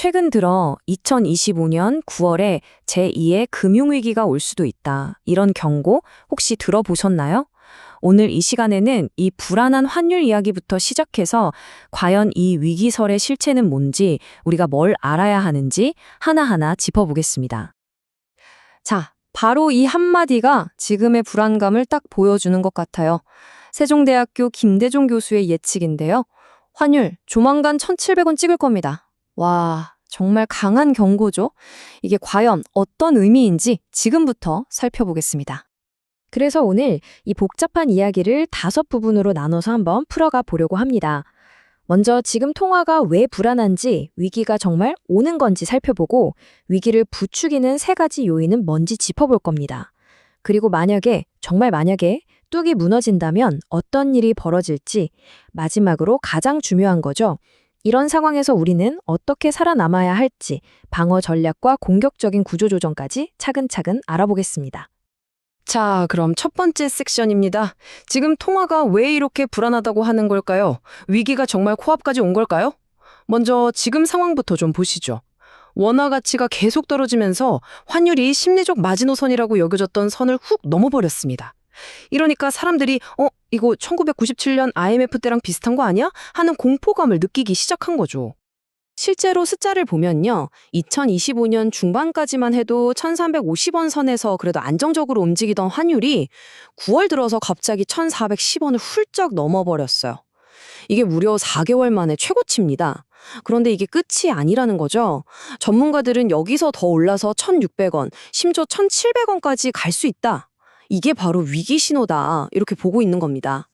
최근 들어 2025년 9월에 제2의 금융위기가 올 수도 있다. 이런 경고 혹시 들어보셨나요? 오늘 이 시간에는 이 불안한 환율 이야기부터 시작해서 과연 이 위기설의 실체는 뭔지 우리가 뭘 알아야 하는지 하나하나 짚어보겠습니다. 자, 바로 이 한마디가 지금의 불안감을 딱 보여주는 것 같아요. 세종대학교 김대종 교수의 예측인데요. 환율 조만간 1,700원 찍을 겁니다. 와, 정말 강한 경고죠? 이게 과연 어떤 의미인지 지금부터 살펴보겠습니다. 그래서 오늘 이 복잡한 이야기를 다섯 부분으로 나눠서 한번 풀어가 보려고 합니다. 먼저 지금 통화가 왜 불안한지, 위기가 정말 오는 건지 살펴보고, 위기를 부추기는 세 가지 요인은 뭔지 짚어볼 겁니다. 그리고 만약에, 정말 만약에 뚝이 무너진다면 어떤 일이 벌어질지, 마지막으로 가장 중요한 거죠. 이런 상황에서 우리는 어떻게 살아남아야 할지, 방어 전략과 공격적인 구조조정까지 차근차근 알아보겠습니다. 자, 그럼 첫 번째 섹션입니다. 지금 통화가 왜 이렇게 불안하다고 하는 걸까요? 위기가 정말 코앞까지 온 걸까요? 먼저 지금 상황부터 좀 보시죠. 원화 가치가 계속 떨어지면서 환율이 심리적 마지노선이라고 여겨졌던 선을 훅 넘어버렸습니다. 이러니까 사람들이 어, 이거 1997년 IMF 때랑 비슷한 거 아니야? 하는 공포감을 느끼기 시작한 거죠. 실제로 숫자를 보면요. 2025년 중반까지만 해도 1350원 선에서 그래도 안정적으로 움직이던 환율이 9월 들어서 갑자기 1410원을 훌쩍 넘어버렸어요. 이게 무려 4개월 만에 최고치입니다. 그런데 이게 끝이 아니라는 거죠. 전문가들은 여기서 더 올라서 1600원, 심지어 1700원까지 갈 수 있다. 이게 바로 위기 신호다. 이렇게 보고 있는 겁니다.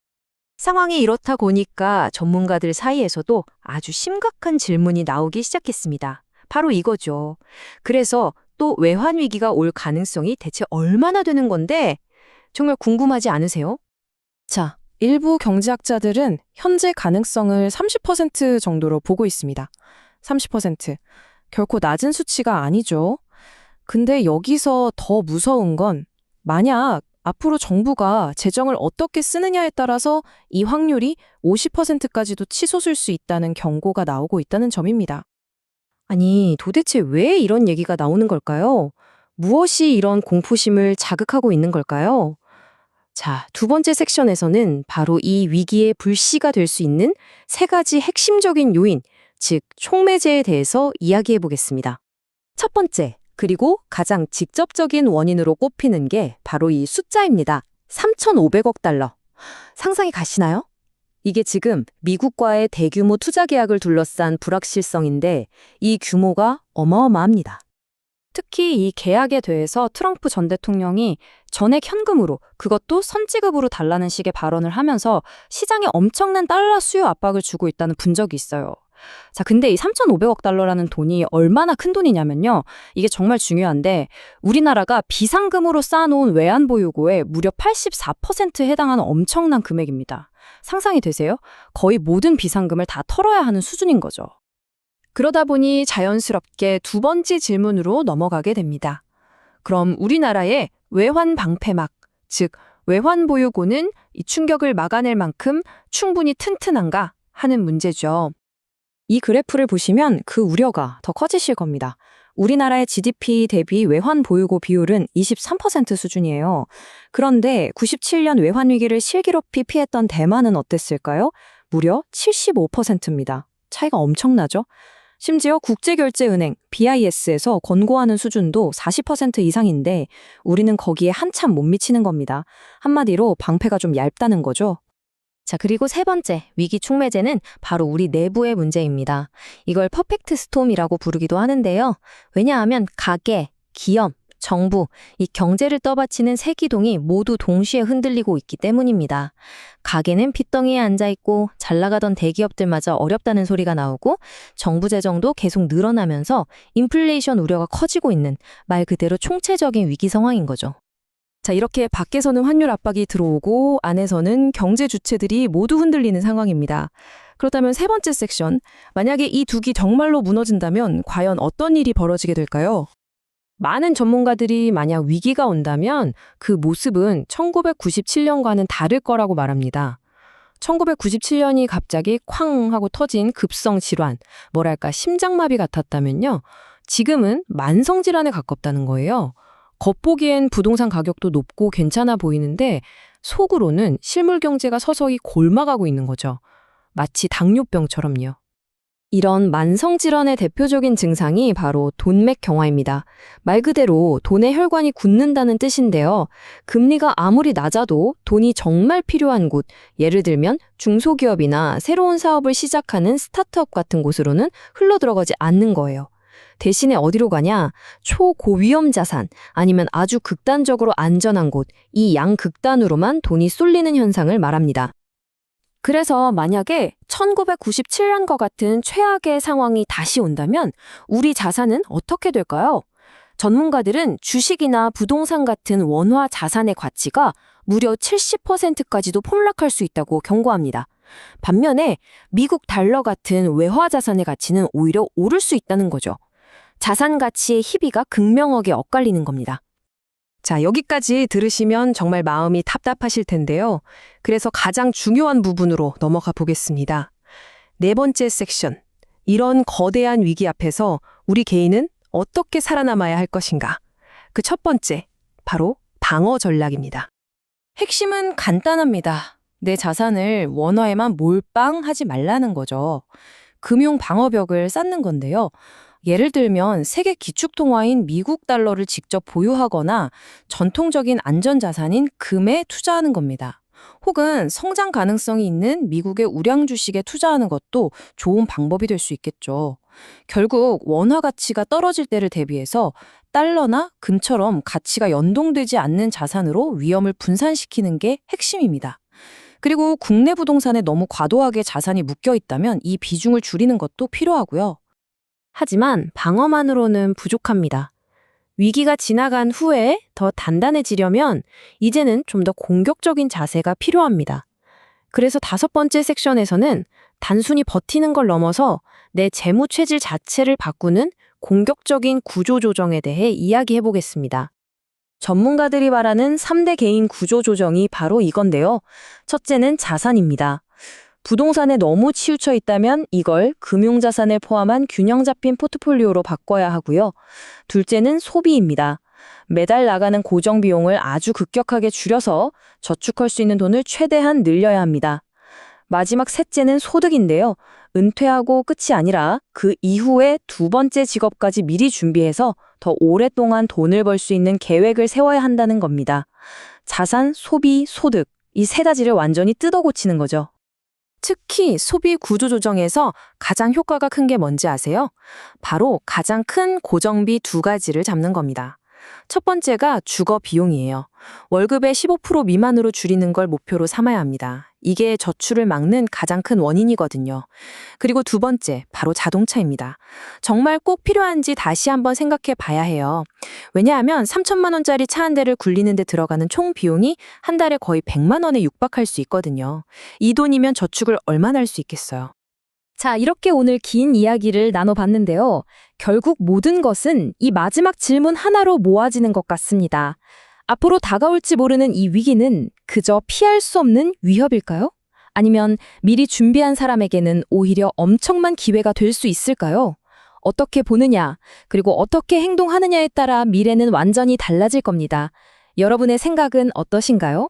상황이 이렇다 보니까 전문가들 사이에서도 아주 심각한 질문이 나오기 시작했습니다. 바로 이거죠. 그래서 또 외환 위기가 올 가능성이 대체 얼마나 되는 건데 정말 궁금하지 않으세요? 자, 일부 경제학자들은 현재 가능성을 30% 정도로 보고 있습니다. 30%. 결코 낮은 수치가 아니죠. 근데 여기서 더 무서운 건 만약 앞으로 정부가 재정을 어떻게 쓰느냐에 따라서 이 확률이 50%까지도 치솟을 수 있다는 경고가 나오고 있다는 점입니다. 아니, 도대체 왜 이런 얘기가 나오는 걸까요? 무엇이 이런 공포심을 자극하고 있는 걸까요? 자, 두 번째 섹션에서는 바로 이 위기의 불씨가 될 수 있는 세 가지 핵심적인 요인, 즉, 촉매제에 대해서 이야기해 보겠습니다. 첫 번째, 그리고 가장 직접적인 원인으로 꼽히는 게 바로 이 숫자입니다. 3,500억 달러. 상상이 가시나요? 이게 지금 미국과의 대규모 투자 계약을 둘러싼 불확실성인데 이 규모가 어마어마합니다. 특히 이 계약에 대해서 트럼프 전 대통령이 전액 현금으로 그것도 선지급으로 달라는 식의 발언을 하면서 시장에 엄청난 달러 수요 압박을 주고 있다는 분적이 있어요. 자, 근데 이 3,500억 달러라는 돈이 얼마나 큰 돈이냐면요. 이게 정말 중요한데 우리나라가 비상금으로 쌓아놓은 외환 보유고의 무려 84%에 해당하는 엄청난 금액입니다. 상상이 되세요? 거의 모든 비상금을 다 털어야 하는 수준인 거죠. 그러다 보니 자연스럽게 두 번째 질문으로 넘어가게 됩니다. 그럼 우리나라의 외환 방패막, 즉 외환 보유고는 이 충격을 막아낼 만큼 충분히 튼튼한가 하는 문제죠. 이 그래프를 보시면 그 우려가 더 커지실 겁니다. 우리나라의 GDP 대비 외환 보유고 비율은 23% 수준이에요. 그런데 97년 외환 위기를 실기롭이 피했던 대만은 어땠을까요? 무려 75%입니다. 차이가 엄청나죠? 심지어 국제결제은행 BIS에서 권고하는 수준도 40% 이상인데 우리는 거기에 한참 못 미치는 겁니다. 한마디로 방패가 좀 얇다는 거죠. 자, 그리고 세 번째, 위기 촉매제는 바로 우리 내부의 문제입니다. 이걸 퍼펙트 스톰이라고 부르기도 하는데요. 왜냐하면 가계, 기업, 정부, 이 경제를 떠받치는 세 기동이 모두 동시에 흔들리고 있기 때문입니다. 가게는 핏덩이에 앉아 있고 잘 나가던 대기업들마저 어렵다는 소리가 나오고 정부 재정도 계속 늘어나면서 인플레이션 우려가 커지고 있는 말 그대로 총체적인 위기 상황인 거죠. 자, 이렇게 밖에서는 환율 압박이 들어오고 안에서는 경제 주체들이 모두 흔들리는 상황입니다. 그렇다면 세 번째 섹션, 만약에 이 두기 정말로 무너진다면 과연 어떤 일이 벌어지게 될까요? 많은 전문가들이 만약 위기가 온다면 그 모습은 1997년과는 다를 거라고 말합니다. 1997년이 갑자기 쾅 하고 터진 급성 질환, 뭐랄까 심장마비 같았다면요. 지금은 만성 질환에 가깝다는 거예요. 겉보기엔 부동산 가격도 높고 괜찮아 보이는데 속으로는 실물 경제가 서서히 골마가고 있는 거죠. 마치 당뇨병처럼요. 이런 만성 질환의 대표적인 증상이 바로 돈맥 경화입니다. 말 그대로 돈의 혈관이 굳는다는 뜻인데요. 금리가 아무리 낮아도 돈이 정말 필요한 곳, 예를 들면 중소기업이나 새로운 사업을 시작하는 스타트업 같은 곳으로는 흘러들어가지 않는 거예요. 대신에 어디로 가냐? 초고위험 자산, 아니면 아주 극단적으로 안전한 곳, 이 양극단으로만 돈이 쏠리는 현상을 말합니다. 그래서 만약에 1997년과 같은 최악의 상황이 다시 온다면 우리 자산은 어떻게 될까요? 전문가들은 주식이나 부동산 같은 원화 자산의 가치가 무려 70%까지도 폭락할 수 있다고 경고합니다. 반면에 미국 달러 같은 외화 자산의 가치는 오히려 오를 수 있다는 거죠. 자산 가치의 희비가 극명하게 엇갈리는 겁니다. 자, 여기까지 들으시면 정말 마음이 답답하실 텐데요. 그래서 가장 중요한 부분으로 넘어가 보겠습니다. 네 번째 섹션. 이런 거대한 위기 앞에서 우리 개인은 어떻게 살아남아야 할 것인가? 그 첫 번째, 바로 방어 전략입니다. 핵심은 간단합니다. 내 자산을 원화에만 몰빵하지 말라는 거죠. 금융 방어벽을 쌓는 건데요. 예를 들면 세계 기축통화인 미국 달러를 직접 보유하거나 전통적인 안전자산인 금에 투자하는 겁니다. 혹은 성장 가능성이 있는 미국의 우량 주식에 투자하는 것도 좋은 방법이 될 수 있겠죠. 결국 원화 가치가 떨어질 때를 대비해서 달러나 금처럼 가치가 연동되지 않는 자산으로 위험을 분산시키는 게 핵심입니다. 그리고 국내 부동산에 너무 과도하게 자산이 묶여 있다면 이 비중을 줄이는 것도 필요하고요. 하지만 방어만으로는 부족합니다. 위기가 지나간 후에 더 단단해지려면 이제는 좀 더 공격적인 자세가 필요합니다. 그래서 다섯 번째 섹션에서는 단순히 버티는 걸 넘어서 내 재무 체질 자체를 바꾸는 공격적인 구조 조정에 대해 이야기해 보겠습니다. 전문가들이 말하는 3대 개인 구조 조정이 바로 이건데요. 첫째는 자산입니다. 부동산에 너무 치우쳐 있다면 이걸 금융자산을 포함한 균형 잡힌 포트폴리오로 바꿔야 하고요. 둘째는 소비입니다. 매달 나가는 고정 비용을 아주 급격하게 줄여서 저축할 수 있는 돈을 최대한 늘려야 합니다. 마지막 셋째는 소득인데요. 은퇴하고 끝이 아니라 그 이후에 두 번째 직업까지 미리 준비해서 더 오랫동안 돈을 벌 수 있는 계획을 세워야 한다는 겁니다. 자산, 소비, 소득. 이 세 가지를 완전히 뜯어 고치는 거죠. 특히 소비 구조 조정에서 가장 효과가 큰 게 뭔지 아세요? 바로 가장 큰 고정비 두 가지를 잡는 겁니다. 첫 번째가 주거 비용이에요. 월급의 15% 미만으로 줄이는 걸 목표로 삼아야 합니다. 이게 저출을 막는 가장 큰 원인이거든요. 그리고 두 번째, 바로 자동차입니다. 정말 꼭 필요한지 다시 한번 생각해 봐야 해요. 왜냐하면 3천만 원짜리 차 한 대를 굴리는 데 들어가는 총 비용이 한 달에 거의 100만 원에 육박할 수 있거든요. 이 돈이면 저축을 얼마나 할 수 있겠어요. 자, 이렇게 오늘 긴 이야기를 나눠봤는데요. 결국 모든 것은 이 마지막 질문 하나로 모아지는 것 같습니다. 앞으로 다가올지 모르는 이 위기는 그저 피할 수 없는 위협일까요? 아니면 미리 준비한 사람에게는 오히려 엄청난 기회가 될 수 있을까요? 어떻게 보느냐, 그리고 어떻게 행동하느냐에 따라 미래는 완전히 달라질 겁니다. 여러분의 생각은 어떠신가요?